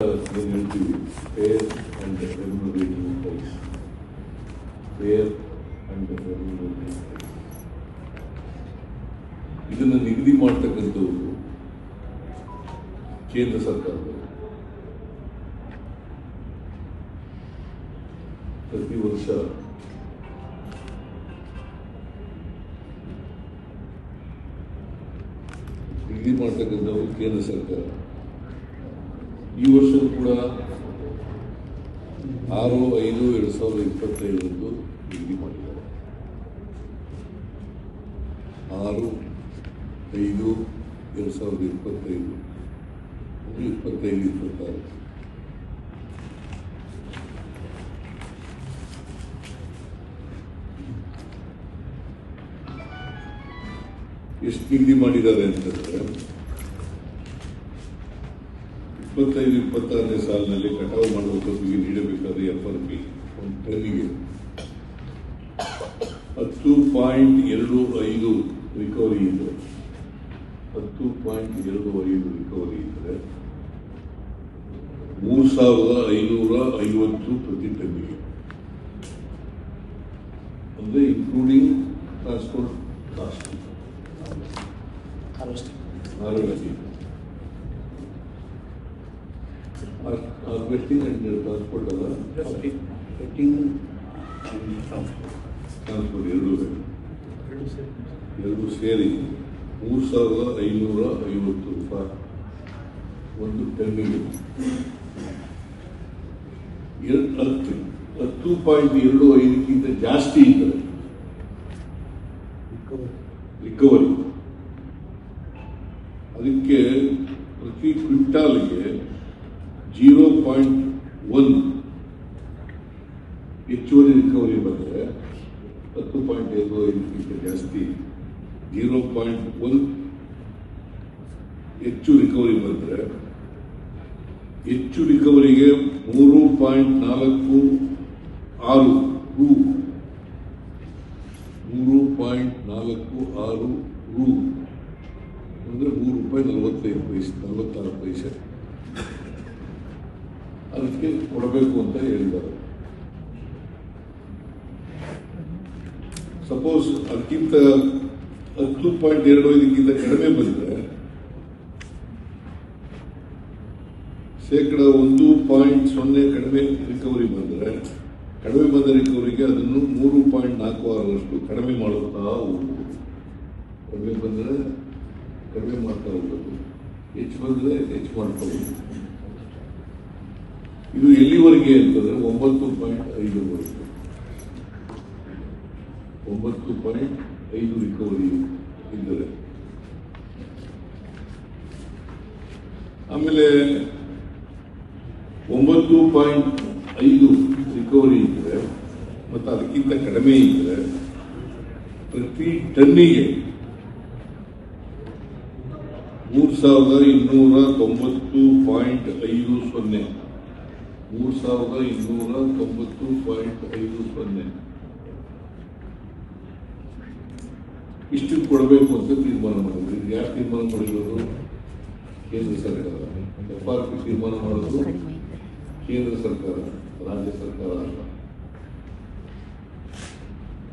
ಏನು ಹೇಳ್ತೀವಿ fair and remunerative price fair and remunerating price. ಇದನ್ನು ನಿಗದಿ ಮಾಡ್ತಕ್ಕಂಥವ್ರು ಕೇಂದ್ರ ಸರ್ಕಾರದವರು ಪ್ರತಿ ವರ್ಷ ನಿಗದಿ ಮಾಡ್ತಕ್ಕಂಥವ್ರು ಕೇಂದ್ರ ಸರ್ಕಾರ ಈ ವರ್ಷ ಕೂಡ ಆರು, ಐದು, ಎರಡು ಸಾವಿರದ ಇಪ್ಪತ್ತೈದರಂದು ನಿಗದಿ ಮಾಡಿದ್ದಾರೆ. ಆರು, ಐದು, ಎರಡು ಸಾವಿರದ ಇಪ್ಪತ್ತೈದು ಇಪ್ಪತ್ತೈದು, ಇಪ್ಪತ್ತಾರು. ಎಷ್ಟು ನಿಗದಿ ಮಾಡಿದ್ದಾರೆ ಅಂತಂದ್ರೆ ಇಪ್ಪತ್ತೈದು ಇಪ್ಪತ್ತಾರನೇ ಸಾಲಿನಲ್ಲಿ ಕಟಾವು ಮಾಡುವ ಕಬ್ಬಿಗೆ ನೀಡಬೇಕಾದ ಎಫ್ ಆರ್ ಪಿ ಒಂದು ಟನ್ನಿಗೆ ಹತ್ತು ಪಾಯಿಂಟ್ ಎರಡು ಐದು ರಿಕವರಿ ಇದೆ. ಹತ್ತು ಪಾಯಿಂಟ್ ಎರಡು ಐದು ರಿಕವರಿ ಇದ್ದರೆ ಮೂರು ಸಾವಿರದ ಐನೂರ ಐವತ್ತು ಪ್ರತಿ ಟನ್ನಿಗೆ ಅಂದರೆ including transport cost harvesting harvesting and transport ಅಲ್ಲ ಟ್ರಾನ್ಸ್ಪೋರ್ಟ್ ಎರಡು ಎರಡು ಸೇರಿ ಮೂರು ಸಾವಿರದ ಐನೂರ ಐವತ್ತು ರೂಪಾಯಿ ಒಂದು ಟನ್ನಿಗೆ ಎರಡು ಹತ್ತು ಹತ್ತು ಪಾಯಿಂಟ್ ಎರಡು ಐದಕ್ಕಿಂತ ಜಾಸ್ತಿ ಇದ್ದರೆ ರಿಕವರಿ ಅದಕ್ಕೆ ಪ್ರತಿ ಕ್ವಿಂಟಾಲ್ಗೆ ಜೀರೋ ಪಾಯಿಂಟ್ ಒನ್ ಹೆಚ್ಚುವರಿ ರಿಕವರಿ ಬಂದರೆ ಹತ್ತು ಪಾಯಿಂಟ್ ಎರಡು ಐದಕ್ಕಿಂತ ಜಾಸ್ತಿ ಜೀರೋ ಪಾಯಿಂಟ್ ಒನ್ ಹೆಚ್ಚು ರಿಕವರಿ ಬಂದರೆ ಹೆಚ್ಚು ರಿಕವರಿಗೆ ಮೂರು ಪಾಯಿಂಟ್ ನಾಲ್ಕು ಆರು. ರು ಮೂರು ಪಾಯಿಂಟ್ ನಾಲ್ಕು ಆರು ರು. ಅಂದರೆ ಮೂರು ರೂಪಾಯಿ ನಲವತ್ತೈದು ಪೈಸೆ, ನಲವತ್ತಾರು ಪೈಸೆ ಅದಕ್ಕೆ ಕೊಡಬೇಕು ಅಂತ ಹೇಳಿದ್ದಾರೆ. ಸಪೋಸ್ ಅದಕ್ಕಿಂತ ಹತ್ತು ಪಾಯಿಂಟ್ ಎರಡು ಐದಕ್ಕಿಂತ ಕಡಿಮೆ ಬಂದರೆ, ಶೇಕಡ ಒಂದು ಪಾಯಿಂಟ್ ಸೊನ್ನೆ ಕಡಿಮೆ ರಿಕವರಿ ಬಂದರೆ, ಕಡಿಮೆ ಬಂದ ರಿಕವರಿಗೆ ಅದನ್ನು ಮೂರು ಪಾಯಿಂಟ್ ನಾಲ್ಕು ಆರರಷ್ಟು ಕಡಿಮೆ ಮಾಡುತ್ತಾ ಹೋಗ್ಬೋದು. ಕಡಿಮೆ ಬಂದರೆ ಕಡಿಮೆ ಮಾಡ್ತಾ ಹೋಗ್ಬೇಕು ಹೆಚ್ಚು ಬಂದರೆ ಹೆಚ್ಚು ಮಾಡ್ತಾ ಹೋಗ್ಬೇಕು ಇದು ಎಲ್ಲಿವರೆಗೆ ಅಂತಂದ್ರೆ ಒಂಬತ್ತು ಪಾಯಿಂಟ್ ಐದುವರೆಗೆ ಒಂಬತ್ತು ಪಾಯಿಂಟ್ ಐದು ರಿಕವರಿ ಇದ್ದರೆ. ಆಮೇಲೆ ಒಂಬತ್ತು ಪಾಯಿಂಟ್ ಐದು ರಿಕವರಿ ಇದ್ದರೆ, ಮತ್ತು ಅದಕ್ಕಿಂತ ಕಡಿಮೆ ಇದ್ದರೆ, ಪ್ರತಿ ಟನ್ನಿಗೆ ಮೂರು ಸಾವಿರದ ಇನ್ನೂರ ತೊಂಬತ್ತು ಪಾಯಿಂಟ್ ಐದು ಸೊನ್ನೆ. ಮೂರು ಸಾವಿರದ ಇನ್ನೂರ ತೊಂಬತ್ತು ಪಾಯಿಂಟ್ ಐದು ಸೊನ್ನೆ. ಇಷ್ಟು ಕೊಡಬೇಕು ಅಂತ ತೀರ್ಮಾನ ಮಾಡಿದ್ರು. ಇದು ಯಾರು ತೀರ್ಮಾನ ಮಾಡಿರೋದು? ಕೇಂದ್ರ ಸರ್ಕಾರ. ಎಫ್ ಆರ್ ಪಿ ತೀರ್ಮಾನ ಮಾಡೋದು ಕೇಂದ್ರ ಸರ್ಕಾರ ರಾಜ್ಯ ಸರ್ಕಾರ ಅಲ್ಲ